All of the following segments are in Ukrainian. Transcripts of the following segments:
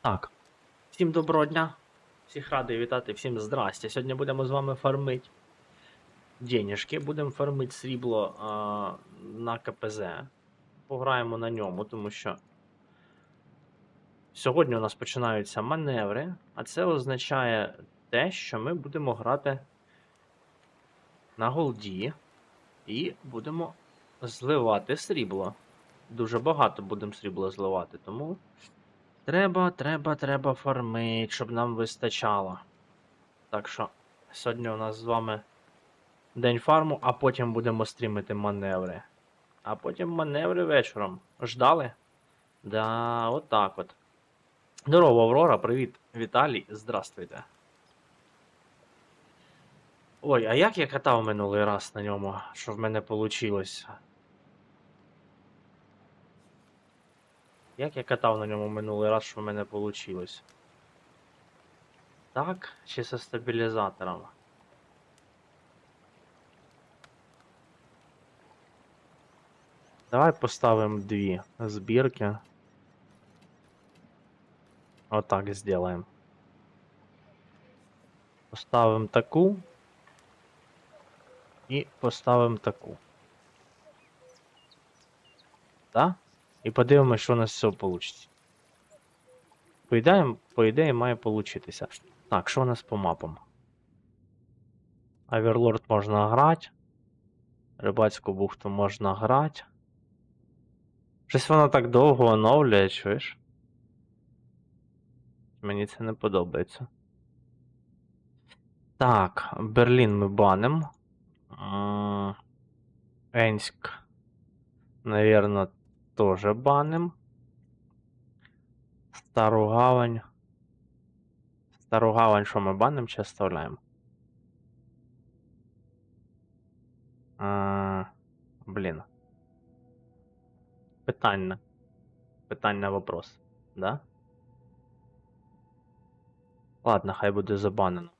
Так, всім доброго дня, всіх радий вітати, всім здрастя. Сьогодні будемо з вами фармити денежки, будемо фармити срібло а, на КПЗ. Пограємо на ньому, тому що сьогодні у нас починаються маневри, а це означає те, що ми будемо грати на голді і будемо зливати срібло. Дуже багато будемо срібла зливати, тому. Треба, треба, треба фармить, щоб нам вистачало. Так що, сьогодні у нас з вами день фарму, а потім будемо стрімити маневри. А потім маневри вечором. Ждали? Да, от так от. Здорово, Аврора, привіт, Віталій, здравствуйте. Ой, а як я катав минулий раз на ньому, що в мене вийшло? Як я катав на ньому минулий раз, що в мене вийшло? Так, чи зі стабілізатором? Давай поставимо дві збірки. Отак зробимо. Поставимо таку. І поставимо таку. Да? І подивимося, що у нас з цього вийде. По ідеї, по ідеї має получитися. Так, що у нас по мапам? Аверлорд можна грати. Рибацьку бухту можна грати. Щось воно так довго оновлює, чуєш? Мені це не подобається. Так, Берлін ми баним. М, Енськ, наверно, тоже баним. Стару гавань. Стару гавань, що ми баним чи оставляємо? А, блін. Питання. Питання вопрос. Да? Ладно, хай буде забанено.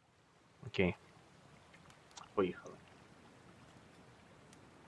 Окей.